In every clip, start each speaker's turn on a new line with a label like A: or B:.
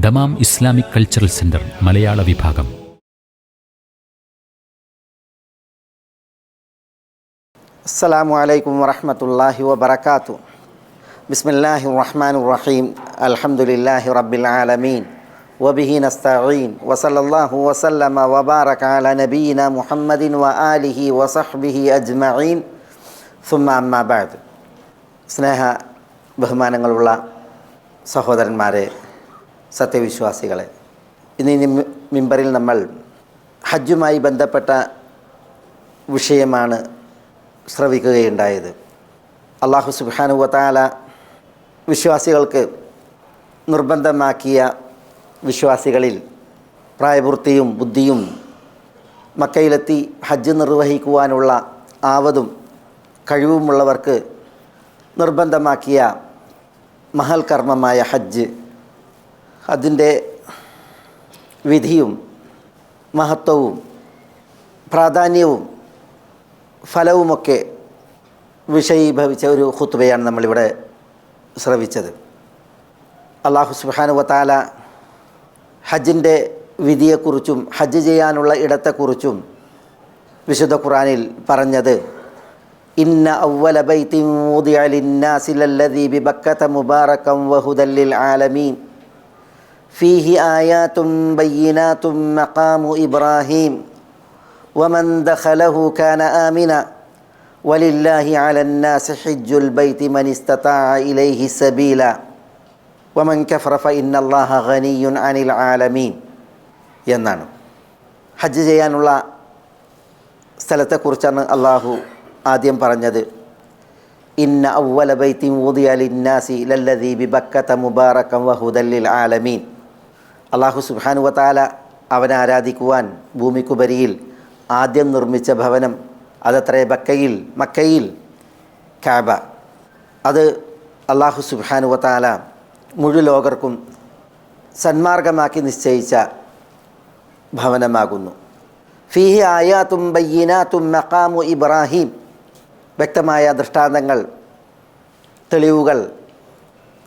A: Dammam Islamic cultural centre മലയാള വിഭാഗം.
B: അസ്സലാമു അലൈക്കും വറഹമത്തല്ലാഹി വബർക്കാത്തു ബിസ്മില്ലാഹി റഹ്മാൻ റഹീം. അൽഹംദുലില്ലാഹി റബ്ബിൽ ആലമീൻ. വബിഹി നസ്തഈൻ. വസല്ലല്ലാഹു വസല്ലമ വബാറക നബീന മുഹമ്മദിൻ വ വസഹ്ബിഹി അജ്മഈൻ. സുമ്മ സ്നേഹ ബഹുമാനങ്ങളുള്ള സഹോദരന്മാരെ സത്യവിശ്വാസികളെ. ഇന്ന് മിമ്പറിൽ നമ്മൾ ഹജ്ജുമായി ബന്ധപ്പെട്ട വിഷയമാണ് ശ്രവിക്കുകയുണ്ടായത്. അള്ളാഹു സുബാനു വത്താല വിശ്വാസികൾക്ക് നിർബന്ധമാക്കിയ വിശ്വാസികളിൽ പ്രായപൂർത്തിയും ബുദ്ധിയും മക്കയിലെത്തി ഹജ്ജ് നിർവഹിക്കുവാനുള്ള ആവതും കഴിവുമുള്ളവർക്ക് നിർബന്ധമാക്കിയ മഹൽ കർമ്മമായ ഹജ്ജ് അതിന്റെ വിധിയും മഹത്വവും പ്രാധാന്യവും ഫലവുമൊക്കെ വിഷയീഭവിച്ച ഒരു ഹുത്തുബയാണ് നമ്മളിവിടെ ശ്രവിച്ചത്. അള്ളാഹു സുബാനു വത്താല ഹജ്ജിന്റെ വിധിയെക്കുറിച്ചും ഹജ്ജ് ചെയ്യാനുള്ള ഇടത്തെക്കുറിച്ചും വിശുദ്ധ ഖുറാനിൽ പറഞ്ഞത് ഇന്ന അവല ബൈത്തിൻ വുദിഅ ലിന്നാസി ലല്ലദീ ബിബക്കത മുബാറകം വഹുദല്ലിൽ ആലമീൻ. ഫീഹി ആയാതും ബയ്യിനാതും മഖാമു ഇബ്രാഹീം ومن دخله كان آمنا ولله على الناس حج البيت من استطاع إليه سبيلا ومن كفر فإن الله غني عن العالمين എന്നാണ് ഹജ്ജ് ചെയ്യാനുള്ള സ്ഥലത്തെക്കുറിച്ചാണ് അള്ളാഹു ആദ്യം പറഞ്ഞത് ഇന്ന അവല ബൈത്തിൻ ഊദിയ ലിന്നാസി ലല്ലദീ ബിബക്കത മുബാറകം വഹുദല്ലിൽ ആലമീൻ അള്ളാഹു സുബാനുവത്താല അവനെ ആരാധിക്കുവാൻ ഭൂമിക്കുപരിയിൽ ആദ്യം നിർമ്മിച്ച ഭവനം അതത്രേ ബക്കയിൽ മക്കയിൽ കാബ. അത് അള്ളാഹു സുബാനുവത്താല മുഴു ലോകർക്കും സന്മാർഗമാക്കി നിശ്ചയിച്ച ഭവനമാകുന്നു. ഫീഹി ആയാത്തും ബയ്യനാത്തും മക്കാമു ഇബ്രാഹിം. വ്യക്തമായ ദൃഷ്ടാന്തങ്ങൾ തെളിവുകൾ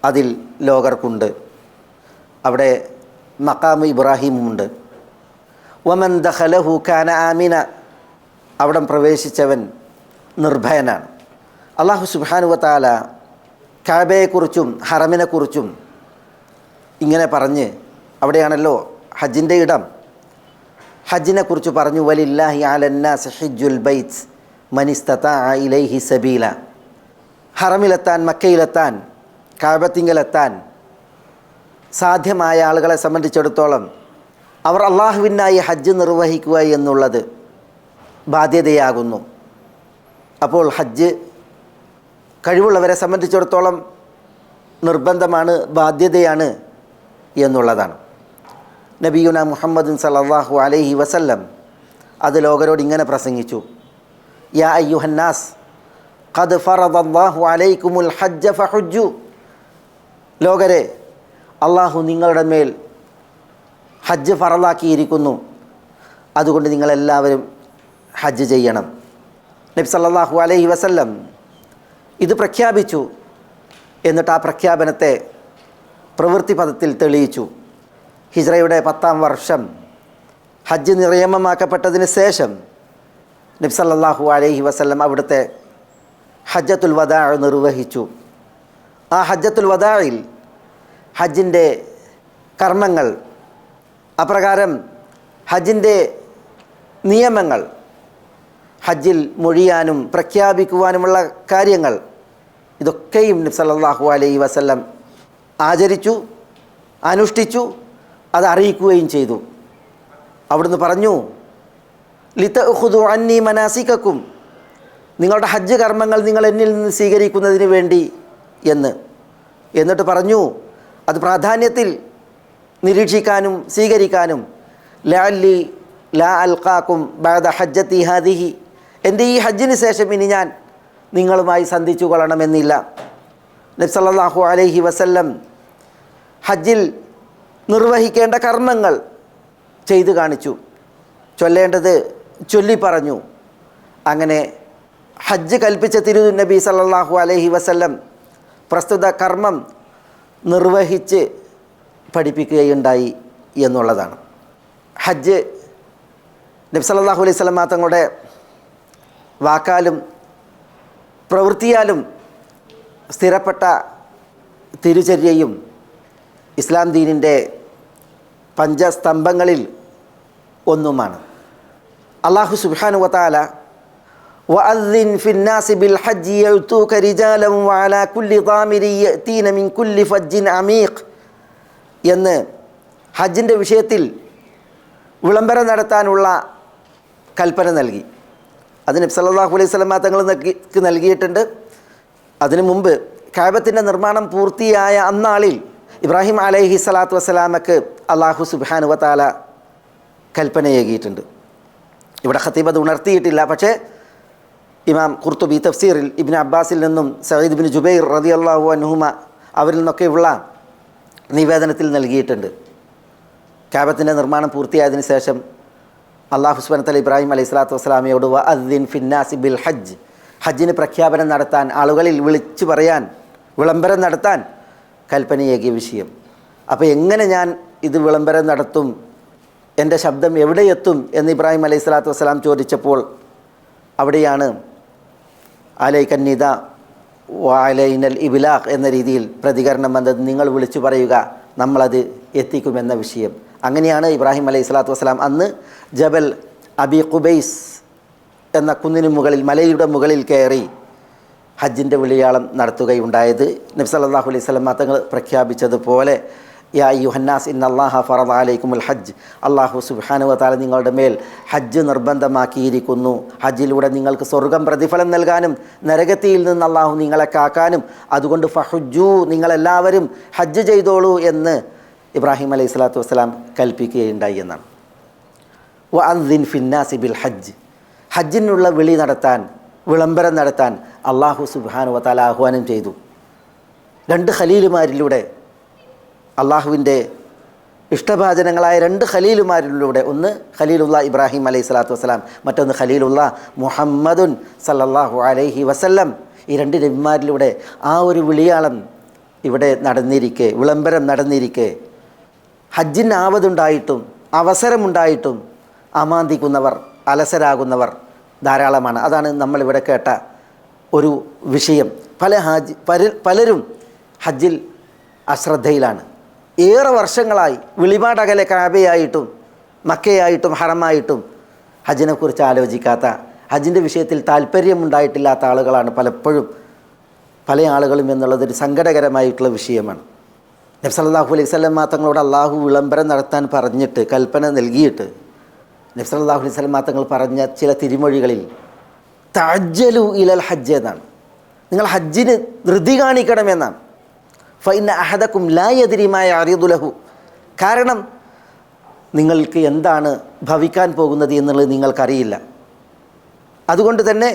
B: അതിൽ ലോകർക്കുണ്ട്. അവിടെ മക്കാമു ഇബ്രാഹിമുണ്ട്. വമൻ ദഹലഹു കാന ആമിന. അവിടം പ്രവേശിച്ചവൻ നിർഭയനാണ്. അള്ളാഹു സുബാനുവത്താല കാബയെക്കുറിച്ചും ഹറമിനെക്കുറിച്ചും ഇങ്ങനെ പറഞ്ഞ് അവിടെയാണല്ലോ ഹജ്ജിന്റെ ഇടം. ഹജ്ജിനെക്കുറിച്ച് പറഞ്ഞു വലില്ലാഹി അലന്നാസ് ഹിജുൽ ബൈത്ത് മനിസ്തത ഇലൈഹി സബീല. ഹറമിലെത്താൻ മക്കയിലെത്താൻ കാബത്തിങ്കലെത്താൻ സാധ്യമായ ആളുകളെ സംബന്ധിച്ചിടത്തോളം അവർ അള്ളാഹുവിനായി ഹജ്ജ് നിർവഹിക്കുക എന്നുള്ളത് ബാധ്യതയാകുന്നു. അപ്പോൾ ഹജ്ജ് കഴിവുള്ളവരെ സംബന്ധിച്ചിടത്തോളം നിർബന്ധമാണ് ബാധ്യതയാണ് എന്നുള്ളതാണ്. നബിയുന മുഹമ്മദ് സലാഹു അലൈഹി വസല്ലം അത് ലോകരോട് ഇങ്ങനെ പ്രസംഗിച്ചു. യാ അയ്യുഹന്നാസ് ഖദ് ഫറദ് അള്ളാഹു അലൈക്കുമുൽ ഹജ്ജ ഫഹുജു ലോകരെ അള്ളാഹു നിങ്ങളുടെ മേൽ ഹജ്ജ് ഫറലാക്കിയിരിക്കുന്നു. അതുകൊണ്ട് നിങ്ങളെല്ലാവരും ഹജ്ജ് ചെയ്യണം. നബി സല്ലാഹു അലൈഹി വസല്ലം ഇത് പ്രഖ്യാപിച്ചു എന്നിട്ട് ആ പ്രഖ്യാപനത്തെ പ്രവൃത്തി പദത്തിൽ തെളിയിച്ചു. ഹിജ്റയുടെ പത്താം വർഷം ഹജ്ജ് നിയമമാക്കപ്പെട്ടതിന് ശേഷം നബി സല്ലല്ലാഹു അലൈഹി വസല്ലം അവിടുത്തെ ഹജ്ജത്തുൽ വദാ നിർവഹിച്ചു. ആ ഹജ്ജത്തുൽ വദായിൽ ഹജ്ജിന്റെ കർമ്മങ്ങൾ അപ്രകാരം ഹജ്ജിന്റെ നിയമങ്ങൾ ഹജ്ജിൽ മൊഴിയാനും പ്രഖ്യാപിക്കുവാനുമുള്ള കാര്യങ്ങൾ ഇതൊക്കെയും നബി സല്ലല്ലാഹു അലൈഹി വസല്ലം ആചരിച്ചു അനുഷ്ഠിച്ചു അത് അറിയിക്കുകയും ചെയ്തു. അവിടുന്ന് പറഞ്ഞു ലിത്ത ഉഹുദു അന്നി മനാസിക്കും നിങ്ങളുടെ ഹജ്ജ് കർമ്മങ്ങൾ നിങ്ങൾ എന്നിൽ നിന്ന് സ്വീകരിക്കുന്നതിന് വേണ്ടി എന്ന്. എന്നിട്ട് പറഞ്ഞു അത് പ്രാധാന്യത്തിൽ നിരീക്ഷിക്കാനും സ്വീകരിക്കാനും ലാലി ലാ അൽക്കാക്കും ബാദ ഹജ്ജത്തി ഹാദിഹി. എന്റെ ഈ ഹജ്ജിന് ശേഷം ഇനി ഞാൻ നിങ്ങളുമായി സന്ധിച്ചു കൊള്ളണമെന്നില്ല. നബ്സല്ലാഹു അലൈഹി വസല്ലം ഹജ്ജിൽ നിർവഹിക്കേണ്ട കർമ്മങ്ങൾ ചെയ്തു കാണിച്ചു. ചൊല്ലേണ്ടത് ചൊല്ലി പറഞ്ഞു അങ്ങനെ ഹജ്ജ് കൽപ്പിച്ച തിരുനബി സല്ലാഹു അലൈഹി വസല്ലം പ്രസ്തുത കർമ്മം നിർവഹിച്ച് പഠിപ്പിക്കുകയുണ്ടായി എന്നുള്ളതാണ്. ഹജ്ജ് നബി സല്ലല്ലാഹു അലൈഹി സ്വലം തങ്ങളുടെ വാക്കാലും പ്രവൃത്തിയാലും സ്ഥിരപ്പെട്ട തിരുചര്യയും ഇസ്ലാം ദീനിന്റെ പഞ്ചസ്തംഭങ്ങളിൽ ഒന്നുമാണ്. അള്ളാഹു സുബാനുവത്താല وأذن في الناس بالحج يأتوك رجالا وعلى كل ضامر يأتين من كل فج عميق എന്ന് ഹജ്ജിൻ്റെ വിഷയത്തിൽ വിളംബരം നടത്താനുള്ള കൽപ്പന നൽകി അത് നബി സല്ലല്ലാഹു അലൈഹി സ്വലമ തങ്ങൾ നൽകി നൽകിയിട്ടുണ്ട് അതിനു മുമ്പ് കാബത്തിൻ്റെ നിർമ്മാണം പൂർത്തിയായ അന്നാളിൽ ഇബ്രാഹിം അലൈഹി സ്വലാത്തു വസ്സലാമക്ക് അള്ളാഹു സുബാനു വത്താല കൽപ്പനയേകിയിട്ടുണ്ട് ഇവിടെ ഖത്തീബ് അത് ഉണർത്തിയിട്ടില്ല പക്ഷേ ഇമാം കുർത്തുബി തഫ്സീറിൽ ഇബിൻ അബ്ബാസിൽ നിന്നും സയ്യിദ് ബിൻ ജുബൈർ റതി അള്ളാഹു അനുഹുമ അവരിൽ നിന്നൊക്കെയുള്ള നിവേദനത്തിൽ നൽകിയിട്ടുണ്ട്. ക്യാബത്തിന്റെ നിർമ്മാണം പൂർത്തിയായതിനു ശേഷം അള്ളാഹു സുബനത്തല ഇബ്രാഹിം അലൈഹി സ്വലാത്തു വസ്സലാമയോട് വ അദ്ദിൻ ഫിന്നാസി ബിൽ ഹജ്ജ്. ഹജ്ജിന് പ്രഖ്യാപനം നടത്താൻ ആളുകളിൽ വിളിച്ചു പറയാൻ വിളംബരം നടത്താൻ കൽപ്പനയേകിയ വിഷയം. അപ്പോൾ എങ്ങനെ ഞാൻ ഇത് വിളംബരം നടത്തും എന്റെ ശബ്ദം എവിടെ എത്തും എന്ന് ഇബ്രാഹിം അലൈഹി സ്വലാത്തു വസ്സലാം ചോദിച്ചപ്പോൾ അവിടെയാണ് അലൈക്കന്നിത വാലൈനൽ ഇബിലാഖ് എന്ന രീതിയിൽ പ്രതികരണം വന്നത് നിങ്ങൾ വിളിച്ചു പറയുക നമ്മളത് എത്തിക്കുമെന്ന വിഷയം. അങ്ങനെയാണ് ഇബ്രാഹിം അലൈഹി സ്വലാത്തു വസ്സലാം അന്ന് ജബൽ അബി ഖുബൈസ് എന്ന കുന്നിന് മുകളിൽ മലയുടെ മുകളിൽ കയറി ഹജ്ജിന്റെ വിളിയാളം നടത്തുകയുണ്ടായത്. നബി സല്ലല്ലാഹു അലൈഹി സ്വലം തങ്ങൾ പ്രഖ്യാപിച്ചതുപോലെ യാ യുഹന്നാസ് ഇൻ അള്ളാഹ ഫറദ് അലൈക്കുമുൽ ഹജ്ജ്. അള്ളാഹു സുബ്ഹാനു വാല നിങ്ങളുടെ മേൽ ഹജ്ജ് നിർബന്ധമാക്കിയിരിക്കുന്നു. ഹജ്ജിലൂടെ നിങ്ങൾക്ക് സ്വർഗം പ്രതിഫലം നൽകാനും നരകത്തിയിൽ നിന്ന് അള്ളാഹു നിങ്ങളെ കാക്കാനും അതുകൊണ്ട് ഫഹുജു നിങ്ങളെല്ലാവരും ഹജ്ജ് ചെയ്തോളൂ എന്ന് ഇബ്രാഹിം അലൈഹി സ്വലാത്തു വസ്സലാം കൽപ്പിക്കുകയുണ്ടായി എന്നാണ്. വ അൻദിൻ ഫിന്നാസി ബിൽ ഹജ്ജ്. ഹജ്ജിനുള്ള വിളി നടത്താൻ വിളംബരം നടത്താൻ അള്ളാഹു സുബ്ഹാനു താല ആഹ്വാനം ചെയ്തു. രണ്ട് ഖലീലുമാരിലൂടെ അള്ളാഹുവിന്റെ ഇഷ്ടഭാചനങ്ങളായ രണ്ട് ഖലീലുമാരിലൂടെ ഒന്ന് ഖലീലുള്ള ഇബ്രാഹിം അലൈഹി സ്വലാത്തു വസ്സലാം മറ്റൊന്ന് ഖലീലുള്ള മുഹമ്മദുൻ സല്ലല്ലാഹു അലൈഹി വസല്ലം. ഈ രണ്ട് നബിമാരിലൂടെ ആ ഒരു വിളിയാളം ഇവിടെ നടന്നിരിക്കെ വിളംബരം നടന്നിരിക്കെ. ഹജ്ജിന് ആവതുണ്ടായിട്ടും അവസരമുണ്ടായിട്ടും അമാന്തിക്കുന്നവർ അലസരാകുന്നവർ ധാരാളമാണ്. അതാണ് നമ്മളിവിടെ കേട്ട ഒരു വിഷയം. പല ഹാജ് പല പലരും ഹജ്ജിൽ അശ്രദ്ധയിലാണ്. ഏറെ വർഷങ്ങളായി വിളിപാടകലെ കാബയായിട്ടും മക്കയായിട്ടും ഹറമായിട്ടും ഹജ്ജിനെക്കുറിച്ച് ആലോചിക്കാത്ത ഹജ്ജിന്റെ വിഷയത്തിൽ താല്പര്യമുണ്ടായിട്ടില്ലാത്ത ആളുകളാണ് പലപ്പോഴും പല ആളുകളും എന്നുള്ളതൊരു സങ്കടകരമായിട്ടുള്ള വിഷയമാണ്. നബി സല്ലല്ലാഹു അലൈഹി സ്വലം തങ്ങളോട് അള്ളാഹു വിളംബരം നടത്താൻ പറഞ്ഞിട്ട് കൽപ്പന നൽകിയിട്ട് നബി സല്ലല്ലാഹു അലൈഹി സ്വലം തങ്ങൾ പറഞ്ഞ ചില തിരുമൊഴികളിൽ തജ്ജലു ഇലൽ ഹജ്ജ് എന്നാണ്. നിങ്ങൾ ഹജ്ജിന് ധൃതി കാണിക്കണമെന്നാണ്. ഫൈന അഹദക്കും ലായതിരിമായ അറിയതുലഹു കാരണം നിങ്ങൾക്ക് എന്താണ് ഭവിക്കാൻ പോകുന്നത് എന്നുള്ളത് നിങ്ങൾക്കറിയില്ല. അതുകൊണ്ട് തന്നെ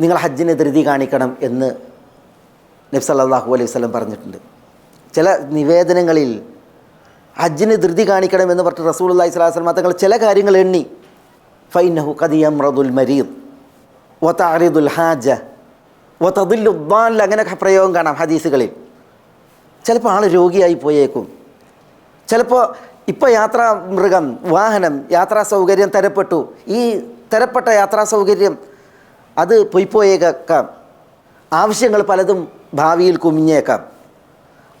B: നിങ്ങൾ ഹജ്ജിന് ധൃതി കാണിക്കണം എന്ന് നബി സല്ലല്ലാഹു അലൈഹി വസല്ലം പറഞ്ഞിട്ടുണ്ട്. ചില നിവേദനങ്ങളിൽ ഹജ്ജിന് ധൃതി കാണിക്കണം എന്ന് പറഞ്ഞിട്ട് റസൂൽ അള്ളഹി സ്വലാഹു വസ്ലം തങ്ങൾ ചില കാര്യങ്ങൾ എണ്ണി. ഫൈനഹു കദിയം റദുൽ മരീദ് വത്താറിദുൽ ഹാജ വത്തതുല്ലുദ്ദാൽ അങ്ങനെ പ്രയോഗം കാണാം ഹദീസുകളിൽ. ചിലപ്പോൾ ആൾ രോഗിയായി പോയേക്കും. ചിലപ്പോൾ ഇപ്പോൾ യാത്രാ മൃഗം വാഹനം യാത്രാ സൗകര്യം തരപ്പെട്ടു. ഈ തരപ്പെട്ട യാത്രാ സൗകര്യം അത് പൊയ്പോയേക്കാം ആവശ്യങ്ങൾ പലതും ഭാവിയിൽ കുമിഞ്ഞേക്കാം.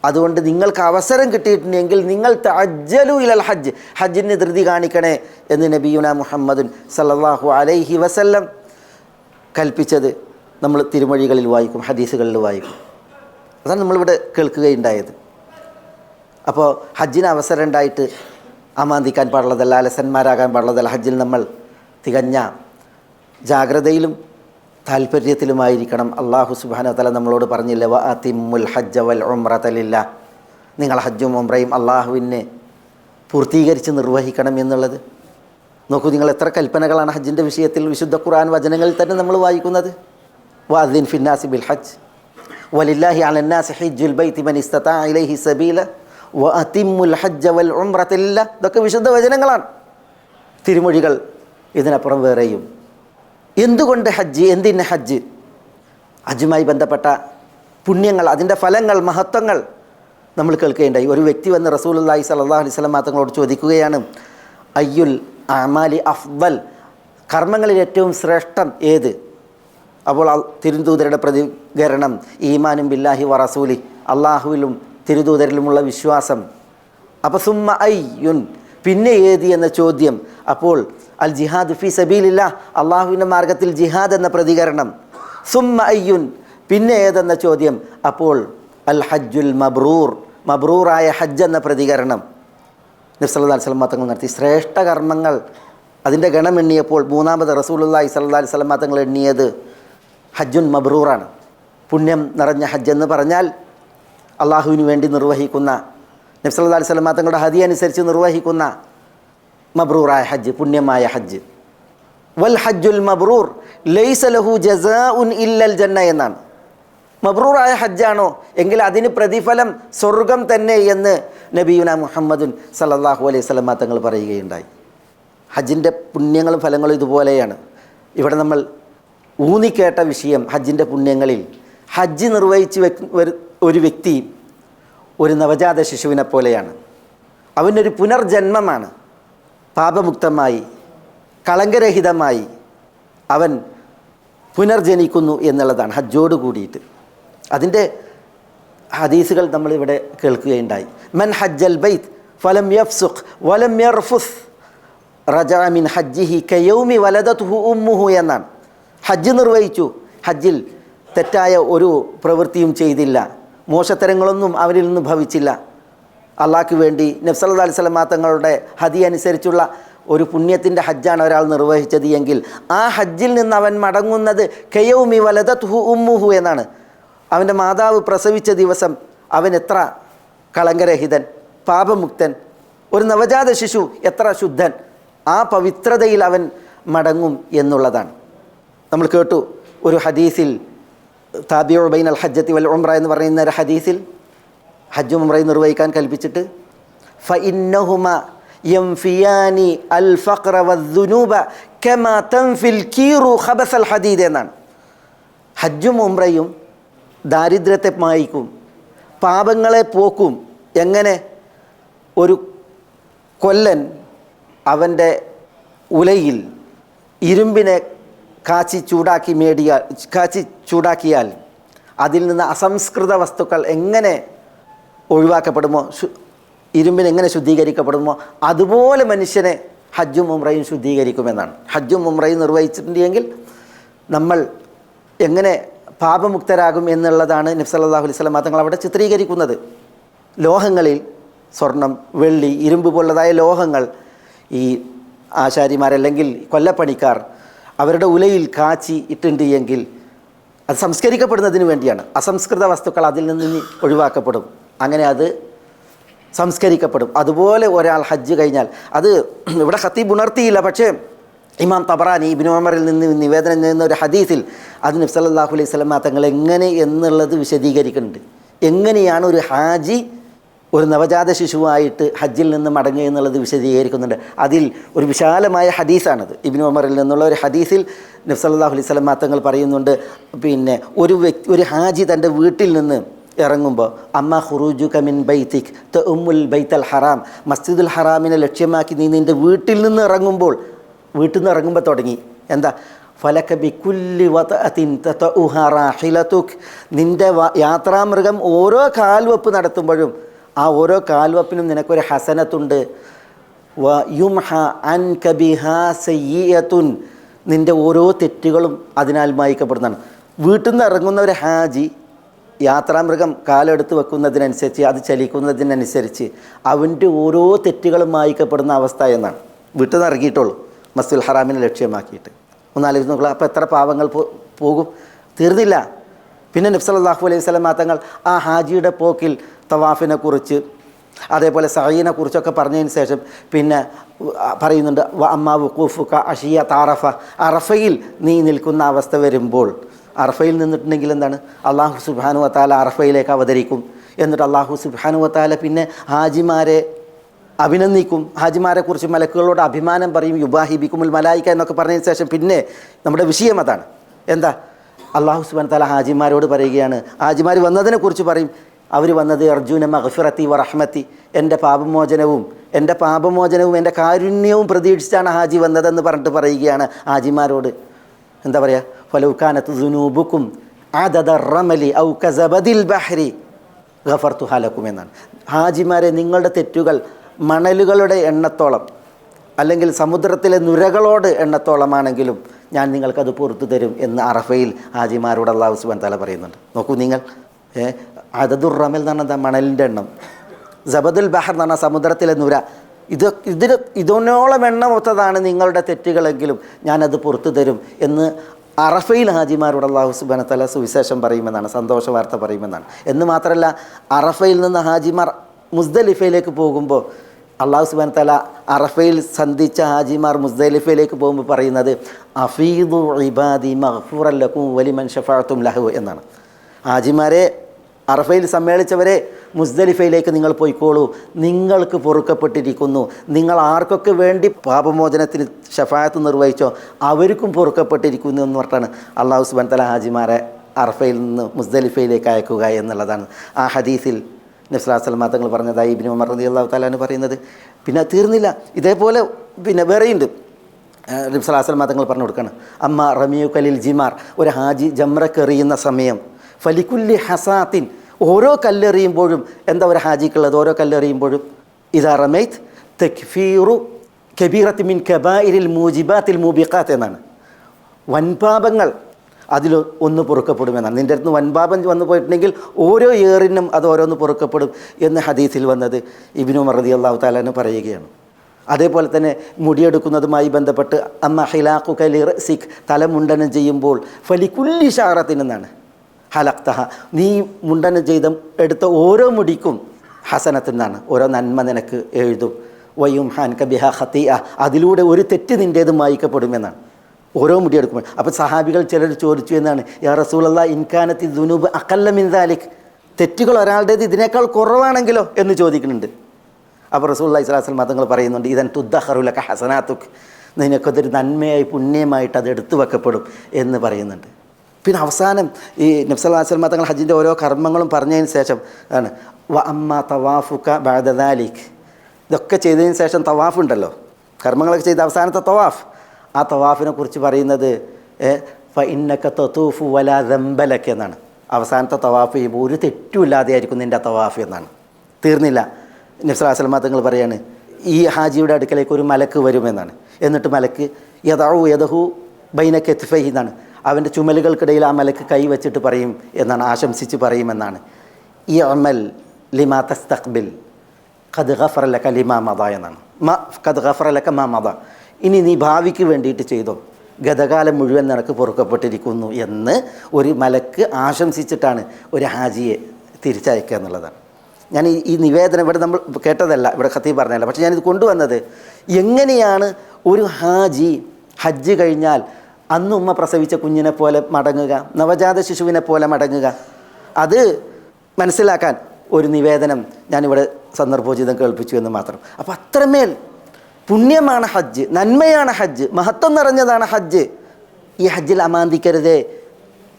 B: അതുകൊണ്ട് നിങ്ങൾക്ക് അവസരം കിട്ടിയിട്ടുണ്ടെങ്കിൽ നിങ്ങൾ തജ്ജലു ഇലൽ ഹജ്ജ് ഹജ്ജിന് ധൃതി കാണിക്കണേ എന്ന് നബിയുന മുഹമ്മദുൻ സല്ലാഹു അലൈഹി വസല്ലം കൽപ്പിച്ചത് നമ്മൾ തിരുമൊഴികളിൽ വായിക്കും ഹദീസുകളിൽ വായിക്കും. അതാണ് നമ്മളിവിടെ കേൾക്കുകയുണ്ടായത്. അപ്പോൾ ഹജ്ജിന് അവസരം ഉണ്ടായിട്ട് അമാന്തിക്കാൻ പാടുള്ളതല്ല അലസന്മാരാകാൻ പാടുള്ളതല്ല ഹജ്ജിൽ നമ്മൾ തികഞ്ഞ ജാഗ്രതയിലും താല്പര്യത്തിലുമായിരിക്കണം അള്ളാഹു സുബാന തല നമ്മളോട് പറഞ്ഞില്ല വ അതിമുൽ ഹജ്ജ വൽ ഉമ്രതലില്ല നിങ്ങൾ ഹജ്ജും ഉംറയും അള്ളാഹുവിനെ പൂർത്തീകരിച്ച് നിർവഹിക്കണം എന്നുള്ളത്. നോക്കൂ നിങ്ങൾ എത്ര കൽപ്പനകളാണ് ഹജ്ജിന്റെ വിഷയത്തിൽ വിശുദ്ധ ഖുർആൻ വചനങ്ങളിൽ തന്നെ നമ്മൾ വായിക്കുന്നത്. വാദിൻ ഫിന്നാസി ബിൽ ഹജ്ജ്. വലില്ലാഹി അലന്നാസ് ഹിജ്ജുൽ ബൈത്തി മൻ ഇസ്തതാ ഇലൈഹി സബീല വ ഹജ്ജ വൽ ഉംറതലില്ല ഇതൊക്കെ വിശുദ്ധ വചനങ്ങളാണ്. തിരുമൊഴികൾ ഇതിനപ്പുറം വേറെയും. എന്തുകൊണ്ട് ഹജ്ജ്? എന്തിന് ഹജ്ജ്? ഹജ്ജുമായി ബന്ധപ്പെട്ട പുണ്യങ്ങൾ അതിന്റെ ഫലങ്ങൾ മഹത്വങ്ങൾ നമ്മൾ കേൾക്കുകയുണ്ടായി ഒരു വ്യക്തി വന്ന് റസൂലുള്ളാഹി അല്ലാഹി അലൈഹി വസല്ലം തങ്ങളോട് ചോദിക്കുകയാണ് അയ്യുൽ അമാലി അഫ്വൽ? കർമ്മങ്ങളിൽ ഏറ്റവും ശ്രേഷ്ഠം ഏത്? അപ്പോൾ തിരുദൂതരുടെ പ്രതികരണം ഈമാനും ബില്ലാഹി വറസൂലി റസൂലി അള്ളാഹുവിലും തിരുദൂതരിലുമുള്ള വിശ്വാസം. അപ്പോൾ സുമ്മ യുൻ പിന്നെ ഏതി എന്ന ചോദ്യം. അപ്പോൾ അൽ ജിഹാദ് ഫി സബീലില്ല അള്ളാഹുവിന്റെ മാർഗത്തിൽ ജിഹാദ് എന്ന പ്രതികരണം. സുമ്മ അയ്യുൻ പിന്നെ ഏതെന്ന ചോദ്യം? അപ്പോൾ അൽ ഹജ്ജുൽ മബ്രൂർ മബ്രൂറായ ഹജ്ജ് എന്ന പ്രതികരണം. നബ്സല്ലാ സ്വലം തങ്ങൾ നടത്തി. ശ്രേഷ്ഠ കർമ്മങ്ങൾ. അതിന്റെ ഗണം എണ്ണിയപ്പോൾ മൂന്നാമത് റസൂലുള്ളാഹി സല്ലാ സ്വലം തങ്ങൾ എണ്ണിയത് ഹജ്ജുൻ മബ്രൂറാണ് പുണ്യം നിറഞ്ഞ ഹജ്ജ് എന്ന് പറഞ്ഞാൽ അള്ളാഹുവിന് വേണ്ടി നിർവഹിക്കുന്ന നബ്സല്ലാ സ്വലം തങ്ങളുടെ ഹതി അനുസരിച്ച് നിർവഹിക്കുന്ന മബ്രൂറായ ഹജ്ജ് പുണ്യമായ ഹജ്ജ്. വൽ ഹജ്ജുൽ മബ്രൂർ ലൈസ ലഹു ജസാ ഉൻ ഇല്ലൽ ജന്ന എന്നാണ്. മബ്രൂറായ ഹജ്ജാണോ? എങ്കിൽ അതിന് പ്രതിഫലം സ്വർഗം തന്നെ എന്ന് നബീന മുഹമ്മദുൻ സല്ലല്ലാഹു അലൈഹി സ്വലമ തങ്ങൾ പറയുകയുണ്ടായി. ഹജ്ജിന്റെ പുണ്യങ്ങളും ഫലങ്ങളും ഇതുപോലെയാണ്. ഇവിടെ നമ്മൾ ഊന്നിക്കേട്ട വിഷയം ഹജ്ജിന്റെ പുണ്യങ്ങളിൽ. ഹജ്ജ് നിർവഹിച്ച് ഒരു- വ്യക്തി ഒരു നവജാത ശിശുവിനെ പോലെയാണ്. അവനൊരു പുനർജന്മമാണ്. പാപമുക്തമായി കളങ്കരഹിതമായി അവൻ പുനർജനിക്കുന്നു എന്നുള്ളതാണ് ഹജ്ജോട് കൂടിയിട്ട്. അതിന്റെ ഹദീസുകൾ നമ്മളിവിടെ കേൾക്കുകയുണ്ടായി. മൻ ഹജ്ജൽ ബൈത്ത് ഫലം യഫ്സുഖ് വലം യർഫുസ് റജാമിൻ ഹജ്ജിഹി കയൗമി ഹു ഉമ്മുഹു എന്നാണ്. ഹജ്ജ് നിർവഹിച്ചു. ഹജ്ജിൽ തെറ്റായ ഒരു പ്രവൃത്തിയും ചെയ്തില്ല. മോശത്തരങ്ങളൊന്നും അവരിൽ നിന്ന് ഭവിച്ചില്ല. അള്ളാഹ്ക്ക് വേണ്ടി നബ്സല്ലാ അലൈഹി സ്വലമാ തങ്ങളുടെ ഹതി അനുസരിച്ചുള്ള ഒരു പുണ്യത്തിന്റെ ഹജ്ജാണ് ഒരാൾ നിർവഹിച്ചത് എങ്കിൽ ആ ഹജ്ജിൽ നിന്ന് അവൻ മടങ്ങുന്നത് കയൗമി ഹു ഉമ്മുഹു എന്നാണ്. അവന്റെ മാതാവ് പ്രസവിച്ച ദിവസം അവൻ എത്ര കളങ്കരഹിതൻ പാപമുക്തൻ ഒരു നവജാത ശിശു എത്ര ശുദ്ധൻ ആ പവിത്രതയിൽ അവൻ മടങ്ങും എന്നുള്ളതാണ്. നമ്മൾ കേട്ടു ഒരു ഹദീസിൽ താബിയോ ബൈൻ അൽ ഹജ്ജത്തി വൽ ഉംറ എന്ന് പറയുന്ന ഒരു ഹദീസിൽ ഹജ്ജും ഉംറയും നിർവഹിക്കാൻ കൽപ്പിച്ചിട്ട് ഫ ഇന്നഹുമ യംഫിയാനി അൽ ഫഖ്റ വദ്ദുനൂബ കമ തൻഫിൽ കീറു ഖബസൽ ഹദീദ് എന്നാണ്. ഹജ്ജും ഉംറയും ദാരിദ്ര്യത്തെ മായിക്കും പാപങ്ങളെ പോക്കും. എങ്ങനെ? ഒരു കൊല്ലൻ അവന്റെ ഉലയിൽ ഇരുമ്പിനെ കാച്ചി ചൂടാക്കി മേടിയാൽ കാച്ചി ചൂടാക്കിയാൽ അതിൽ നിന്ന് അസംസ്കൃത വസ്തുക്കൾ എങ്ങനെ ഒഴിവാക്കപ്പെടുമോ ഇരുമ്പിന് എങ്ങനെ ശുദ്ധീകരിക്കപ്പെടുമോ അതുപോലെ മനുഷ്യനെ ഹജ്ജും ഉംറയും ശുദ്ധീകരിക്കുമെന്നാണ്. ഹജ്ജും ഉംറയും നിർവഹിച്ചിട്ടുണ്ടെങ്കിൽ നമ്മൾ എങ്ങനെ പാപമുക്തരാകും എന്നുള്ളതാണ് നബ്സല്ലാഹു അലൈഹി സ്വലം തങ്ങൾ അവിടെ ചിത്രീകരിക്കുന്നത്. ലോഹങ്ങളിൽ സ്വർണം വെള്ളി ഇരുമ്പ് പോലുള്ളതായ ലോഹങ്ങൾ ഈ ആശാരിമാരല്ലെങ്കിൽ കൊല്ലപ്പണിക്കാർ അവരുടെ ഉലയിൽ കാച്ചി ഇട്ടുണ്ട് എങ്കിൽ അത് സംസ്കരിക്കപ്പെടുന്നതിന് വേണ്ടിയാണ്. അസംസ്കൃത വസ്തുക്കൾ അതിൽ നിന്ന് ഒഴിവാക്കപ്പെടും. അങ്ങനെ അത് സംസ്കരിക്കപ്പെടും. അതുപോലെ ഒരാൾ ഹജ്ജ് കഴിഞ്ഞാൽ അത് ഇവിടെ ഖത്തീബ് ഉണർത്തിയില്ല. പക്ഷേ ഇമാം തബറാനി ഇബിൻ ഉമറിൽ നിന്ന് നിവേദനം ചെയ്യുന്ന ഒരു ഹദീസിൽ അത് നബ്സല്ലാഹു അലൈഹി സ്വലമ തങ്ങൾ എങ്ങനെ എന്നുള്ളത് വിശദീകരിക്കുന്നുണ്ട്. എങ്ങനെയാണ് ഒരു ഹാജി ഒരു നവജാത ശിശുവായിട്ട് ഹജ്ജിൽ നിന്ന് മടങ്ങുക എന്നുള്ളത് വിശദീകരിക്കുന്നുണ്ട്. അതിൽ ഒരു വിശാലമായ ഹദീസാണത്. ഇബിൻ ഉമറിൽ നിന്നുള്ള ഒരു ഹദീസിൽ നബ്സല്ലാഹു അലൈഹി സ്വലം തങ്ങൾ പറയുന്നുണ്ട്. പിന്നെ ഒരു വ്യക്തി ഒരു ഹാജി തന്റെ വീട്ടിൽ നിന്ന് ഇറങ്ങുമ്പോൾ അമ്മ ഹുറൂജു കമിൻ ബൈത്തിക് ത ഉമ്മുൽ ബൈത്തൽ ഹറാം മസ്ജിദുൽ ഹറാമിനെ ലക്ഷ്യമാക്കി നീ നിന്റെ വീട്ടിൽ നിന്ന് ഇറങ്ങുമ്പോൾ വീട്ടിൽ നിന്ന് ഇറങ്ങുമ്പോൾ തുടങ്ങി. എന്താ? ഫലക ബിക്കുല്ലി റാഹിലതുക്. നിന്റെ യാത്രാമൃഗം ഓരോ കാൽവെപ്പ് നടത്തുമ്പോഴും ആ ഓരോ കാൽവപ്പിനും നിനക്കൊരു ഹസനത്തുണ്ട്. വ യുംഹ അൻ കബിഹാ സയ്യത്തുൻ നിന്റെ ഓരോ തെറ്റുകളും അതിനാൽ മായിക്കപ്പെടുന്നതാണ്. വീട്ടിൽ നിന്ന് ഇറങ്ങുന്ന ഒരു ഹാജി യാത്രാമൃഗം കാലെടുത്ത് വെക്കുന്നതിനനുസരിച്ച് അത് ചലിക്കുന്നതിനനുസരിച്ച് അവന്റെ ഓരോ തെറ്റുകളും മായിക്കപ്പെടുന്ന അവസ്ഥ എന്നാണ്. വീട്ടിൽ നിന്ന് ഇറങ്ങിയിട്ടുള്ളൂ. മസ്തുൽ ഹറാമിനെ ലക്ഷ്യമാക്കിയിട്ട്. ഒന്നാലോചിച്ച് നോക്കുക അപ്പോൾ എത്ര പാവങ്ങൾ പോകും? തീർന്നില്ല. പിന്നെ നബ്സല്ലാഹു അലൈഹി സ്വലം തങ്ങൾ ആ ഹാജിയുടെ പോക്കിൽ തവാഫിനെ കുറിച്ച് അതേപോലെ സഹീനെ കുറിച്ചൊക്കെ പറഞ്ഞതിന് ശേഷം പിന്നെ പറയുന്നുണ്ട് അമ്മ വുക്കൂഫുക്ക അഷിയ താറഫ. അറഫയിൽ നീ നിൽക്കുന്ന അവസ്ഥ വരുമ്പോൾ അറഫയിൽ നിന്നിട്ടുണ്ടെങ്കിൽ എന്താണ്? അള്ളാഹു സുബാനു വത്താല അറഫയിലേക്ക് അവതരിക്കും. എന്നിട്ട് അള്ളാഹു സുബാനു വത്താല പിന്നെ ഹാജിമാരെ അഭിനന്ദിക്കും. ഹാജിമാരെ കുറിച്ച് മലക്കുകളോട് അഭിമാനം പറയും. യുബാഹിബിക്കുമുൽ മലായിക്ക എന്നൊക്കെ പറഞ്ഞതിന് ശേഷം പിന്നെ നമ്മുടെ വിഷയം അതാണ്. എന്താ? അള്ളാഹു സുബാൻ തല ഹാജിമാരോട് പറയുകയാണ്. ഹാജിമാർ വന്നതിനെ കുറിച്ച് പറയും. അവർ വന്നത് അർജുന മഹഫിറത്തി വറഹ്മത്തി എന്റെ പാപമോചനവും എന്റെ പാപമോചനവും എന്റെ കാരുണ്യവും പ്രതീക്ഷിച്ചാണ് ഹാജി വന്നതെന്ന് പറഞ്ഞിട്ട് പറയുകയാണ് ഹാജിമാരോട്. എന്താ പറയുക ഫലൗഖാനത്ത് ദുനൂബുക്കും ആദദ റമലി ഔ കസബദിൽ ബഹ്രി ഗഫർത്തു ഹലക്കും എന്നാണ്. ഹാജിമാരെ നിങ്ങളുടെ തെറ്റുകൾ മണലുകളുടെ എണ്ണത്തോളം അല്ലെങ്കിൽ സമുദ്രത്തിലെ നുരകളോട് എണ്ണത്തോളമാണെങ്കിലും ഞാൻ നിങ്ങൾക്കത് പുറത്തു തരും എന്ന് അറഫയിൽ ഹാജിമാരോട് അള്ളാഹു സുബാൻ തല പറയുന്നുണ്ട്. നോക്കൂ നിങ്ങൾ അതദുർ റമൽ എന്ന് പറഞ്ഞാൽ മണലിന്റെ എണ്ണം. ജബദുൽ ബഹർ എന്ന് പറഞ്ഞാൽ സമുദ്രത്തിലെ നുര. ഇത് ഇതിന് ഇതിനോളം എണ്ണമൊത്തതാണ് നിങ്ങളുടെ തെറ്റുകളെങ്കിലും ഞാനത് പുറത്തു തരും എന്ന് അറഫയിൽ ഹാജിമാരോട് അള്ളാഹു സുബാന തല സുവിശേഷം പറയുമെന്നാണ് സന്തോഷ വാർത്ത പറയുമെന്നാണ്. എന്ന് മാത്രമല്ല അറഫയിൽ നിന്ന് ഹാജിമാർ മുസ്ദലിഫയിലേക്ക് പോകുമ്പോൾ അള്ളാഹു സുബാൻ തല അറഫയിൽ സന്ധിച്ച ഹാജിമാർ മുസ്ദലിഫയിലേക്ക് പോകുമ്പോൾ പറയുന്നത് അഫീദു ഇബാദി മഹ്ഫൂറല്ലക്കും വലിമൻ ഷഫാത്തും ലഹു എന്നാണ്. ഹാജിമാരെ അറഫയിൽ സമ്മേളിച്ചവരെ മുസ്ദലിഫയിലേക്ക് നിങ്ങൾ പോയിക്കോളൂ. നിങ്ങൾക്ക് പൊറുക്കപ്പെട്ടിരിക്കുന്നു. നിങ്ങൾ ആർക്കൊക്കെ വേണ്ടി പാപമോചനത്തിന് ഷഫായത്ത് നിർവഹിച്ചോ അവർക്കും പൊറുക്കപ്പെട്ടിരിക്കുന്നു എന്ന് പറഞ്ഞാണ് അള്ളാഹു സുബാൻ തല ഹാജിമാരെ അറഫയിൽ നിന്ന് മുസ്ദലിഫയിലേക്ക് അയക്കുക എന്നുള്ളതാണ്. ആ ഹദീസിൽ നബ്സലാസ്ലം തങ്ങൾ പറഞ്ഞതായി ഇബിന് ഉമർ റതി അള്ളാഹു താലാണ് പറയുന്നത്. പിന്നെ തീർന്നില്ല. ഇതേപോലെ പിന്നെ വേറെയുണ്ട്. നബ്സലാസ്ലം തങ്ങൾ പറഞ്ഞു കൊടുക്കണം. അമ്മ റമിയു കലിൽ ജിമാർ ഒരു ഹാജി ജമ്രക്കെറിയുന്ന സമയം. ഫലിക്കുല്ലി ഹസാത്തിൻ ഓരോ കല്ലെറിയുമ്പോഴും എന്താ ഒരു ഹാജിക്കുള്ളത്? ഓരോ കല്ലെറിയുമ്പോഴും ഇതാ റമൈത്ത് തെക്ഫീറു കബീറത്ത് മിൻ കബായിരിൽ മൂജിബാത്തിൽ മൂബിഖാത്ത് എന്നാണ്. വൻപാപങ്ങൾ അതിൽ ഒന്ന് പൊറുക്കപ്പെടുമെന്നാണ്. നിന്റെ അടുത്ത് വൻപാപം വന്നു പോയിട്ടുണ്ടെങ്കിൽ ഓരോ ഇയറിനും അത് ഓരോന്ന് പൊറുക്കപ്പെടും എന്ന് ഹദീസിൽ വന്നത് ഇബിനു മറതി അള്ളാഹു താലാന് പറയുകയാണ്. അതേപോലെ തന്നെ മുടിയെടുക്കുന്നതുമായി ബന്ധപ്പെട്ട് അമ്മ ഹിലാഖു കലിർ സിഖ് തലമുണ്ടനം ചെയ്യുമ്പോൾ ഫലിക്കുല്ലി ഷാറത്തിനെന്നാണ് ഹലക്തഹ നീ മുണ്ടനം ചെയ്ത എടുത്ത ഓരോ മുടിക്കും ഹസനത്തിനാണ് ഓരോ നന്മ നിനക്ക് എഴുതും. വയ്യും ഹാൻ കബിഹ ഹത്തിയ അതിലൂടെ ഒരു തെറ്റ് നിന്റേത് മായിക്കപ്പെടുമെന്നാണ്. ഓരോ മുടി എടുക്കുമ്പോൾ. അപ്പോൾ സഹാബികൾ ചിലർ ചോദിച്ചു എന്നാണ് യാ റസൂലല്ല ഇൻകാനത്തി ദുനൂബ് അക്കല്ല മിൻദാലിക് തെറ്റുകൾ ഒരാളുടേത് ഇതിനേക്കാൾ കുറവാണെങ്കിലോ എന്ന് ചോദിക്കുന്നുണ്ട്. അപ്പോൾ റസൂൽ ഇസ്ലാസ്ലം മതങ്ങൾ പറയുന്നുണ്ട് ഇതൻ തുദ്ദഹറുലക്ക ഹസനാത്തുക്ക് നിനക്കതൊരു നന്മയായി പുണ്യമായിട്ട് അത് എടുത്തു വെക്കപ്പെടും എന്ന് പറയുന്നുണ്ട്. പിന്നെ അവസാനം ഈ നബ്സല്ലാസ്ലം മതങ്ങൾ ഹജ്ജിന്റെ ഓരോ കർമ്മങ്ങളും പറഞ്ഞതിന് ശേഷം ആണ് വ അമ്മ തവാഫുക്ക ബാദദാലിഖ് ഇതൊക്കെ ചെയ്തതിന് ശേഷം തവാഫ് ഉണ്ടല്ലോ കർമ്മങ്ങളൊക്കെ ചെയ്ത അവസാനത്തെ തവാഫ്. ആ തവാഫിനെ കുറിച്ച് പറയുന്നത് ഫ ഇന്നക്ക തത്തൂഫു വല ദമ്പലക്ക് എന്നാണ്. അവസാനത്തെ തവാഫ് ചെയ്യുമ്പോൾ ഒരു തെറ്റുമില്ലാതെ ആയിരിക്കും നിന്റെ തവാഫ് എന്നാണ്. തീർന്നില്ല. നിസ്ലാസ്ലമ തങ്ങൾ പറയാണ് ഈ ഹാജിയുടെ അടുക്കലേക്ക് ഒരു മലക്ക് വരുമെന്നാണ് എന്നിട്ട് മലക്ക് യഥാവു യഥഹു ബൈനക്ക് എത്തിഫൈ എന്നാണ്. അവന്റെ ചുമലുകൾക്കിടയിൽ ആ മലക്ക് കൈ വെച്ചിട്ട് പറയും എന്നാണ് ആശംസിച്ച് പറയുമെന്നാണ് ഈ അമൽ ലിമാ തസ്തഖ്ബിൽ ഖദ് ഗഫറലക്ക ലിമാ മദ എന്നാണ്. മ ഖദ് ഗഫറലക്ക മാ മത ഇനി നീ ഭാവിക്ക് വേണ്ടിയിട്ട് ചെയ്തോ? ഗതകാലം മുഴുവൻ നിനക്ക് പൊറുക്കപ്പെട്ടിരിക്കുന്നു എന്ന് ഒരു മലക്ക് ആശംസിച്ചിട്ടാണ് ഒരു ഹാജിയെ തിരിച്ചയക്കുക എന്നുള്ളതാണ്. ഞാൻ ഈ നിവേദനം ഇവിടെ നമ്മൾ കേട്ടതല്ല ഇവിടെ ഖത്തീബ് പറഞ്ഞതല്ല. പക്ഷേ ഞാനിത് കൊണ്ടുവന്നത് എങ്ങനെയാണ് ഒരു ഹാജി ഹജ്ജ് കഴിഞ്ഞാൽ അന്ന് ഉമ്മ പ്രസവിച്ച കുഞ്ഞിനെ പോലെ മടങ്ങുക നവജാത ശിശുവിനെ പോലെ മടങ്ങുക? അത് മനസ്സിലാക്കാൻ ഒരു നിവേദനം ഞാനിവിടെ സന്ദർഭോചിതം കേൾപ്പിച്ചു എന്ന് മാത്രം. അപ്പോൾ അത്രമേൽ പുണ്യമാണ് ഹജ്ജ് നന്മയാണ് ഹജ്ജ് മഹത്വം നിറഞ്ഞതാണ് ഹജ്ജ്. ഈ ഹജ്ജിൽ അമാന്തിക്കരുതേ.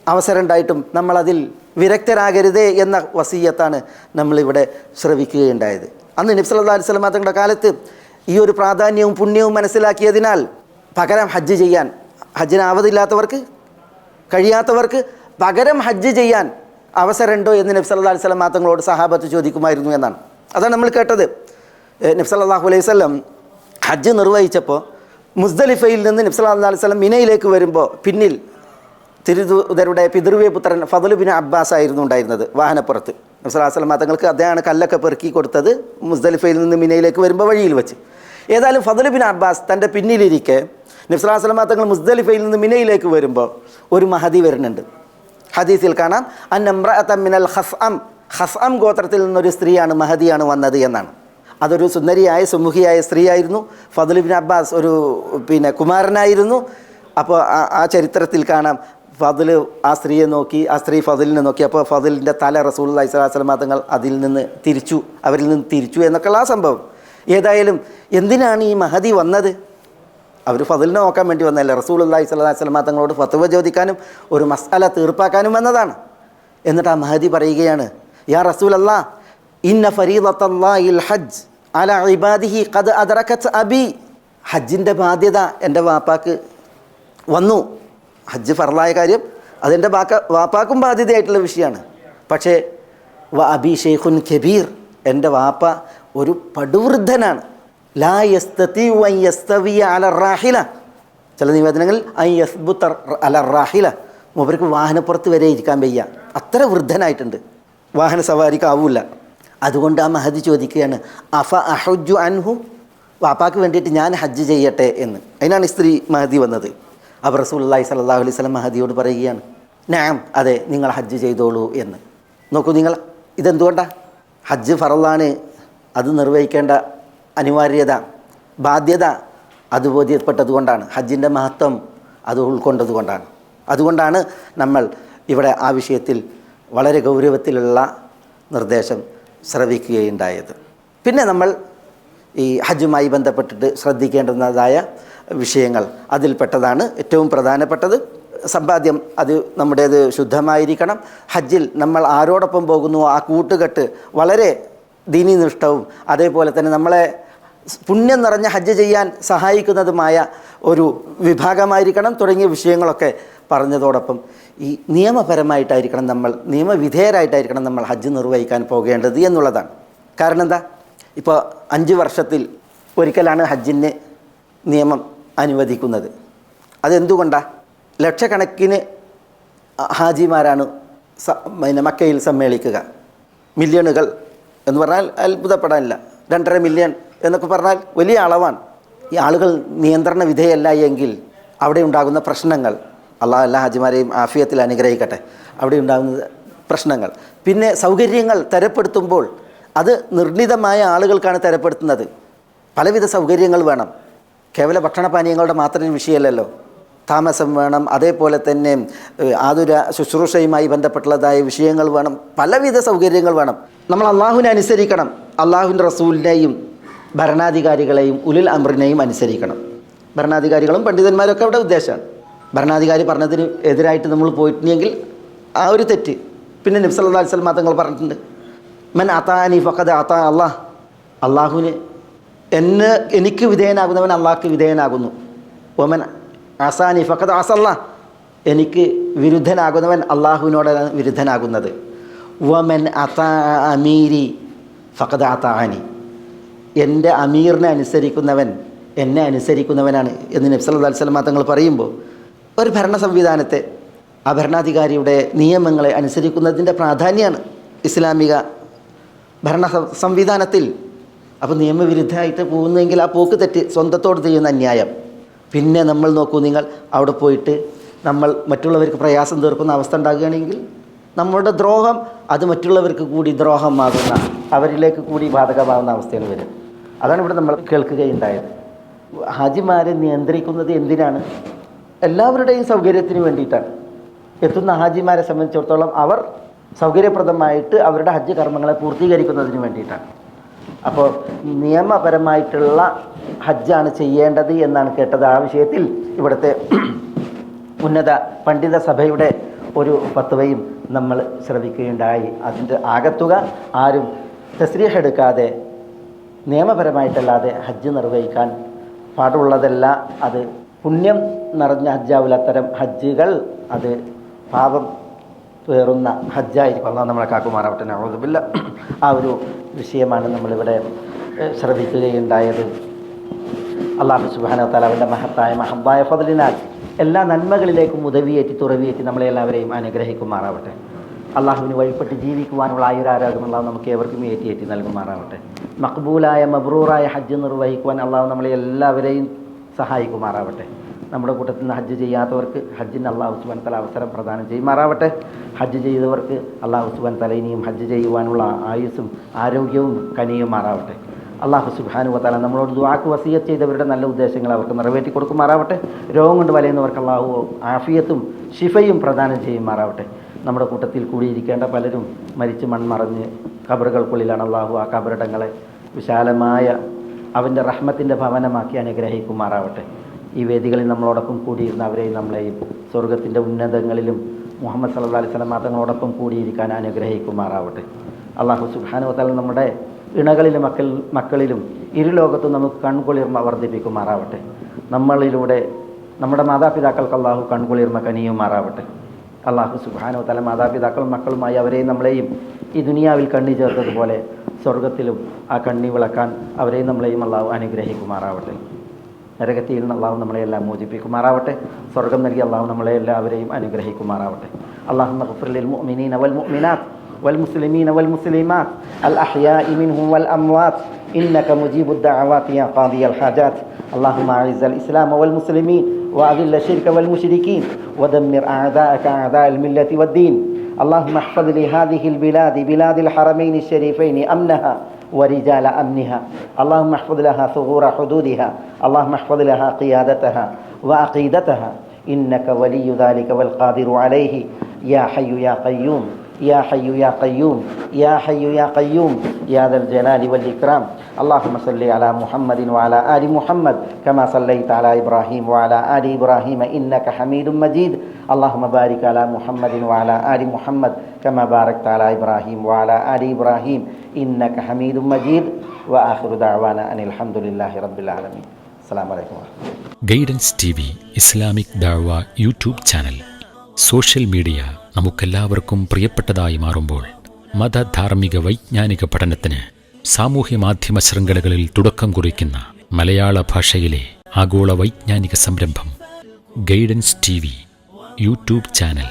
B: അവസരം ഉണ്ടായിട്ടും നമ്മളതിൽ വിരക്തരാകരുതേ എന്ന വസീയത്താണ് നമ്മളിവിടെ ശ്രവിക്കുകയുണ്ടായത്. അന്ന് നബ്സല്ലാ അലൈഹി സ്വലം തങ്ങളുടെ കാലത്ത് ഈ ഒരു പ്രാധാന്യവും പുണ്യവും മനസ്സിലാക്കിയതിനാൽ പകരം ഹജ്ജ് ചെയ്യാൻ ഹജ്ജിന് ആവതില്ലാത്തവർക്ക് കഴിയാത്തവർക്ക് പകരം ഹജ്ജ് ചെയ്യാൻ അവസരമുണ്ടോ എന്ന് നബ്സ് അല്ലാ അലൈഹി സ്വലം തങ്ങളോട് സഹാബത്ത് ചോദിക്കുമായിരുന്നു എന്നാണ്. അതാണ് നമ്മൾ കേട്ടത്. നബ്സല്ലാഹു അലൈഹി സ്വലം ഹജ്ജ് നിർവഹിച്ചപ്പോൾ മുസ്ദലിഫയിൽ നിന്ന് നബ്സ് അല്ലാ അലൈഹി സ്വലം മിനയിലേക്ക് വരുമ്പോൾ പിന്നിൽ തിരുദൂതരുടെ പിതൃവ്യ പുത്രൻ ഫതുൽ ബിൻ അബ്ബാസ് ആയിരുന്നു ഉണ്ടായിരുന്നത് വാഹനപ്പുറത്ത്. നബ്സലാസ്ലം തങ്ങൾക്ക് അദ്ദേഹമാണ് കല്ലൊക്കെ പെറുക്കി കൊടുത്തത് മുസ്ദലിഫയിൽ നിന്ന് മിനയിലേക്ക് വരുമ്പോൾ വഴിയിൽ വെച്ച്. ഏതായാലും ഫതുൽ ബിൻ അബ്ബാസ് തന്റെ പിന്നിലിരിക്കെ നബ്സലാസ്ലം തങ്ങൾ മുസ്ദലിഫയിൽ നിന്ന് മിനയിലേക്ക് വരുമ്പോൾ ഒരു മഹദി വരുന്നുണ്ട്. ഹദീസിൽ കാണാം അൻ നമ്രൽ ഹസ് അം ഹസ് അം ഗോത്രത്തിൽ നിന്നൊരു സ്ത്രീയാണ് മഹദിയാണ് വന്നത് എന്നാണ്. അതൊരു സുന്ദരിയായ സുമുഖിയായ സ്ത്രീയായിരുന്നു. ഫതുൽ ബിൻ അബ്ബാസ് ഒരു പിന്നെ കുമാരനായിരുന്നു. അപ്പോൾ ആ- ചരിത്രത്തിൽ കാണാം ഫതിൽ ആ സ്ത്രീയെ നോക്കി ആ സ്ത്രീ ഫതിലിനെ നോക്കി. അപ്പോൾ ഫതിലിന്റെ തല റസൂൽ അലൈഹിസ്ലാം തങ്ങൾ അതിൽ നിന്ന് തിരിച്ചു അവരിൽ നിന്ന് തിരിച്ചു എന്നൊക്കെയുള്ള ആ സംഭവം. ഏതായാലും എന്തിനാണ് ഈ മഹതി വന്നത്? അവർ ഫതിലിനെ നോക്കാൻ വേണ്ടി വന്നതല്ല? റസൂൽ അള്ളാഹി സ്വലാഹി സ്വലമ തങ്ങളോട് ഫത്തുവ ചോദിക്കാനും ഒരു മസാല തീർപ്പാക്കാനും വന്നതാണ്. എന്നിട്ട് ആ മഹതി പറയുകയാണ് യാ റസൂൽ അല്ലാ ഇന്ന ഫരീദത്തല്ലാഹിൽ ഹജ്ജ്. അല ഇബാദിഹി ഖദ് അതറക്കത്ത് അബി. ഹജ്ജിന്റെ ബാധ്യത എന്റെ വാപ്പാക്ക് വന്നു. ഹജ്ജ് ഫറലായ കാര്യം അതെന്റെ വാക്ക വാപ്പാക്കും ബാധ്യതയായിട്ടുള്ള വിഷയമാണ്. പക്ഷേ വ അബി ഷെയ്ഖുൻ കബീർ എന്റെ വാപ്പ ഒരു പടുവൃദ്ധനാണ്. ലാ യസ്തതി വൈ യസ്തവിയ അല റാഹില. ചില നിവേദനങ്ങളിൽ ഐ യസ്ബുത്ത അല റാഹില. മൂപ്പർക്ക് വാഹനപ്പുറത്ത് വരെ ഇരിക്കാൻ വയ്യ. അത്ര വൃദ്ധനായിട്ടുണ്ട്. വാഹന സവാരിക്ക് ആവൂല. അതുകൊണ്ട് ആ മഹദി ചോദിക്കുകയാണ് അഫ അഹുജു അൻഹു? വാപ്പാക്ക് വേണ്ടിയിട്ട് ഞാൻ ഹജ്ജ് ചെയ്യട്ടെ എന്ന്. അതിനാണ് സ്ത്രീ മഹദി വന്നത്. അപ്പോൾ റസൂല്ലായി സല്ലാഹു അലൈഹി സ്വലം മഹദിയോട് പറയുകയാണ് നാം അതെ നിങ്ങൾ ഹജ്ജ് ചെയ്തോളൂ എന്ന്. നോക്കൂ നിങ്ങൾ ഇതെന്തുകൊണ്ടാണ് ഹജ്ജ് ഫറലാണ് അത് നിർവഹിക്കേണ്ട അനിവാര്യത ബാധ്യത അത് ബോധ്യപ്പെട്ടതുകൊണ്ടാണ് ഹജ്ജിന്റെ മഹത്വം അത് ഉൾക്കൊണ്ടതുകൊണ്ടാണ് അതുകൊണ്ടാണ് നമ്മൾ ഇവിടെ ആ വിഷയത്തിൽ വളരെ ഗൗരവത്തിലുള്ള നിർദ്ദേശം ശ്രവിക്കുകയുണ്ടായത് പിന്നെ നമ്മൾ ഈ ഹജ്ജുമായി ബന്ധപ്പെട്ടിട്ട് ശ്രദ്ധിക്കേണ്ടതായ വിഷയങ്ങൾ അതിൽപ്പെട്ടതാണ്. ഏറ്റവും പ്രധാനപ്പെട്ടത് സമ്പാദ്യം അത് നമ്മുടേത് ശുദ്ധമായിരിക്കണം. ഹജ്ജിൽ നമ്മൾ ആരോടൊപ്പം പോകുന്നു? ആ കൂട്ടുകെട്ട് വളരെ ദീനീനിഷ്ഠവും അതേപോലെ തന്നെ നമ്മളെ പുണ്യം നിറഞ്ഞ ഹജ്ജ് ചെയ്യാൻ സഹായിക്കുന്നതുമായ ഒരു വിഭാഗമായിരിക്കണം തുടങ്ങിയ വിഷയങ്ങളൊക്കെ പറഞ്ഞതോടൊപ്പം ഈ നിയമപരമായിട്ടായിരിക്കണം നമ്മൾ നിയമവിധേയരായിട്ടായിരിക്കണം നമ്മൾ ഹജ്ജ് നിർവഹിക്കാൻ പോകേണ്ടത് എന്നുള്ളതാണ്. കാരണം എന്താ? ഇപ്പോൾ അഞ്ച് വർഷത്തിൽ ഒരിക്കലാണ് ഹജ്ജിന് നിയമം അനുവദിക്കുന്നത്. അതെന്തുകൊണ്ടാണ് ലക്ഷക്കണക്കിന് ഹാജിമാരാണ് സ പിന്നെ മക്കയിൽ സമ്മേളിക്കുക. മില്യണുകൾ എന്ന് പറഞ്ഞാൽ അത്ഭുതപ്പെടാനില്ല. രണ്ടര മില്യൺ എന്നൊക്കെ പറഞ്ഞാൽ വലിയ അളവാണ്. ഈ ആളുകൾ നിയന്ത്രണ വിധേയല്ല എങ്കിൽ അവിടെ ഉണ്ടാകുന്ന പ്രശ്നങ്ങൾ അള്ളാഹ് എല്ലാ ഹാജിമാരെയും ആഫിയത്തിൽ അനുഗ്രഹിക്കട്ടെ. അവിടെ ഉണ്ടാകുന്ന പ്രശ്നങ്ങൾ. പിന്നെ സൗകര്യങ്ങൾ തരപ്പെടുത്തുമ്പോൾ അത് നിർണിതമായ ആളുകൾക്കാണ് തരപ്പെടുത്തുന്നത്. പലവിധ സൗകര്യങ്ങൾ വേണം. കേവല ഭക്ഷണപാനീയങ്ങളുടെ മാത്രം വിഷയമല്ലല്ലോ. താമസം വേണം അതേപോലെ തന്നെ ആതുര ശുശ്രൂഷയുമായി ബന്ധപ്പെട്ടുള്ളതായ വിഷയങ്ങൾ വേണം. പലവിധ സൗകര്യങ്ങൾ വേണം. നമ്മൾ അള്ളാഹുവിനെ അനുസരിക്കണം. അള്ളാഹുവിന്റെ റസൂലിനെയും ഭരണാധികാരികളെയും ഉലിൽ അമ്രിനെയും അനുസരിക്കണം. ഭരണാധികാരികളും പണ്ഡിതന്മാരൊക്കെ അവിടെ ഉദ്ദേശമാണ്. ഭരണാധികാരി പറഞ്ഞതിന് എതിരായിട്ട് നമ്മൾ പോയിട്ടുണ്ടെങ്കിൽ ആ ഒരു തെറ്റ്. പിന്നെ നബ്സല്ലാ അലിസ്ലാം തങ്ങൾ പറഞ്ഞിട്ടുണ്ട്. മൻ അത്താനി ഫഖദ് അതാ അള്ളാഹ് അള്ളാഹുവിന് എന്നെ എനിക്ക് വിധേയനാകുന്നവൻ അള്ളാഹ്ക്ക് വിധേയനാകുന്നു. ഒമൻ അസാനി ഫഖദ് അസല്ല എനിക്ക് വിരുദ്ധനാകുന്നവൻ അള്ളാഹുവിനോടാണ് വിരുദ്ധനാകുന്നത്. വമൻ അതാ അമീരി ഫഖദ് അതാനി. എന്റെ അമീറിനെ അനുസരിക്കുന്നവൻ എന്നെ അനുസരിക്കുന്നവനാണ് എന്ന് നബ്സല്ലാ അലിസ്ലാം തങ്ങൾ പറയുമ്പോൾ ഒരു ഭരണ സംവിധാനത്തെ ആ ഭരണാധികാരിയുടെ നിയമങ്ങളെ അനുസരിക്കുന്നതിന്റെ പ്രാധാന്യമാണ് ഇസ്ലാമിക ഭരണ സംവിധാനത്തിൽ. അപ്പോൾ നിയമവിരുദ്ധമായിട്ട് പോകുന്നെങ്കിൽ ആ പോക്ക് തെറ്റ് സ്വന്തത്തോട് ചെയ്യുന്ന അന്യായം. പിന്നെ നമ്മൾ നോക്കൂ നിങ്ങൾ അവിടെ പോയിട്ട് നമ്മൾ മറ്റുള്ളവർക്ക് പ്രയാസം തീർക്കുന്ന അവസ്ഥ ഉണ്ടാകുകയാണെങ്കിൽ നമ്മളുടെ ദ്രോഹം അത് മറ്റുള്ളവർക്ക് കൂടി ദ്രോഹമാകുന്ന അവരിലേക്ക് കൂടി ബാധകമാകുന്ന അവസ്ഥയാണ് വരും അതാണ് ഇവിടെ നമ്മൾ കേൾക്കുകയുണ്ടായത്. ഹാജിമാരെ നിയന്ത്രിക്കുന്നത് എന്തിനാണ്? എല്ലാവരുടെയും സൗകര്യത്തിന് വേണ്ടിയിട്ടാണ്. എത്തുന്ന ഹാജിമാരെ സംബന്ധിച്ചിടത്തോളം അവർ സൗകര്യപ്രദമായിട്ട് അവരുടെ ഹജ്ജ് കർമ്മങ്ങളെ പൂർത്തീകരിക്കുന്നതിന് വേണ്ടിയിട്ടാണ്. അപ്പോൾ നിയമപരമായിട്ടുള്ള ഹജ്ജാണ് ചെയ്യേണ്ടത് എന്നാണ് കേട്ടത് ആ വിഷയത്തിൽ ഇവിടുത്തെ ഉന്നത പണ്ഡിത സഭയുടെ ഒരു പത്തുവയും നമ്മൾ ശ്രവിക്കുകയുണ്ടായി. അതിന്റെ ആകത്തുക ആരും തസ്രീഹ് എടുക്കാതെ നിയമപരമായിട്ടല്ലാതെ ഹജ്ജ് നിർവഹിക്കാൻ പാടുള്ളതല്ല. അത് പുണ്യം നിറഞ്ഞ ഹജ്ജാവിൽ അത്തരം ഹജ്ജുകൾ അത് പാപം പേറുന്ന ഹജ്ജായിരിക്കും. അള്ളാഹ് നമ്മളെ കാക്കുമാറാവട്ടെ. നവതുമില്ല ആ ഒരു വിഷയമാണ് നമ്മളിവിടെ ശ്രദ്ധിക്കുകയുണ്ടായത്. അള്ളാഹു സുബാന താല അവന്റെ മഹത്തായ മഹബായ ഫതിലിനാൽ എല്ലാ നന്മകളിലേക്കും ഉദവിയേറ്റി തുറവിയേറ്റി നമ്മളെ എല്ലാവരെയും അനുഗ്രഹിക്കുമാറാവട്ടെ. അള്ളാഹുവിന് വഴിപ്പെട്ട് ജീവിക്കുവാനുള്ള ആയുരാരോഗ്യം അള്ളാഹു നമുക്ക് ഏവർക്കും ഏറ്റിയേറ്റി ഏറ്റി നൽകുമാറാവട്ടെ. മക്ബൂലായ മബ്രൂറായ ഹജ്ജ് നിർവഹിക്കുവാൻ അള്ളാഹു നമ്മളെ എല്ലാവരെയും സഹായിക്കുമാറാവട്ടെ. നമ്മുടെ കൂട്ടത്തിൽ നിന്ന് ഹജ്ജ് ചെയ്യാത്തവർക്ക് ഹജ്ജിന് അള്ളാഹു സുബാൻ തല അവസരം പ്രദാനം ചെയ്യുമാറാവട്ടെ. ഹജ്ജ് ചെയ്തവർക്ക് അള്ളാഹു സുബാൻ തല ഇനിയും ഹജ്ജ് ചെയ്യുവാനുള്ള ആയുസ്സും ആരോഗ്യവും കനിയുമാറാവട്ടെ. അള്ളാഹു സുബാനു വത്താല നമ്മളോട് ദുവാക്ക് വസീയത്ത് ചെയ്തവരുടെ നല്ല ഉദ്ദേശങ്ങൾ അവർക്ക് നിറവേറ്റി കൊടുക്കുമാറാവട്ടെ. രോഗം കൊണ്ട് വലയുന്നവർക്ക് അള്ളാഹു ആഫിയത്തും ഷിഫയും പ്രദാനം ചെയ്യുമാറാവട്ടെ. നമ്മുടെ കൂട്ടത്തിൽ കൂടിയിരിക്കേണ്ട പലരും മരിച്ച് മൺമറഞ്ഞ് കബറുകൾക്കുള്ളിലാണ് അള്ളാഹു ആ കബറിടങ്ങളെ വിശാലമായ അവന്റെ റഹ്മത്തിന്റെ ഭവനമാക്കി അനുഗ്രഹിക്കുമാറാവട്ടെ. ഈ വേദികളിൽ നമ്മളോടൊപ്പം കൂടിയിരുന്ന അവരെയും നമ്മളെയും സ്വർഗത്തിന്റെ ഉന്നതങ്ങളിലും മുഹമ്മദ് സല്ലാ അലൈഹി സ്വലം തങ്ങളോടൊപ്പം കൂടിയിരിക്കാൻ അനുഗ്രഹിക്കുമാറാവട്ടെ. അള്ളാഹു സുബാനുവത്താൽ നമ്മുടെ ഇണകളിലും മക്കൾ മക്കളിലും ഇരുലോകത്തും നമുക്ക് കൺകുളിർമ വർദ്ധിപ്പിക്കുമാറാവട്ടെ. നമ്മളിലൂടെ നമ്മുടെ മാതാപിതാക്കൾക്ക് അള്ളാഹു കൺകുളിർമ കനിയുമാറാവട്ടെ. അള്ളാഹു സുബാനോ തല മാതാപിതാക്കളും മക്കളുമായി അവരെയും നമ്മളെയും ഈ ദുനിയാവിൽ കണ്ണി ചേർത്തതുപോലെ സ്വർഗത്തിലും ആ കണ്ണി വിളക്കാൻ അവരെയും നമ്മളെയും അള്ളാഹു അനുഗ്രഹിക്കുമാറാവട്ടെ നരകത്തിയിൽ നിന്ന് അള്ളാഹു നമ്മളെയെല്ലാം മോചിപ്പിക്കുമാറാവട്ടെ സ്വർഗം നൽകി അള്ളാഹു നമ്മളെ എല്ലാവരെയും അനുഗ്രഹിക്കുമാറാവട്ടെ അള്ളാഹു മഗ്ഫിറിൽ മുഅ്മിനീന വൽ മുഅ്മിനാത്ത് والمسلمين والمسلمات الأحياء منهم والأموات إنك مجيب الدعوات يا قاضي الحاجات اللهم أعز الإسلام والمسلمين وأذل الشرك والمشركين ودمر أعداءك أعداء الملة والدين اللهم احفظ لهذه البلاد بلاد الحرمين الشريفين أمنها ورجال أمنها. اللهم احفظ لها ثغور حدودها اللهم احفظ لها قيادتها وعقيدتها. إنك ولي ذلك والقادر عليه. يا حي يا قيوم. يا حي يا قيوم يا حي يا قيوم يا ذا الجلال والإكرام اللهم صل على محمد وعلى آل محمد كما صليت على إبراهيم وعلى آل إبراهيم إنك حميد مجيد اللهم بارك على محمد وعلى آل محمد كما باركت على إبراهيم وعلى آل إبراهيم إنك حميد مجيد وآخر دعوانا أن الحمد لله رب العالمين السلام عليكم ورحمة الله
A: guidance T V Islamic ദാഴ്വ YouTube channel social media നമുക്കെല്ലാവർക്കും പ്രിയപ്പെട്ടതായി മാറുമ്പോൾ മതധാർമ്മിക വൈജ്ഞാനിക പഠനത്തിന് സാമൂഹ്യ മാധ്യമ ശൃംഖലകളിൽ തുടക്കം കുറിക്കുന്ന മലയാള ഭാഷയിലെ ആഗോള വൈജ്ഞാനിക സംരംഭം guidance T V YouTube channel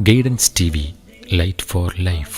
A: guidance T V light for life.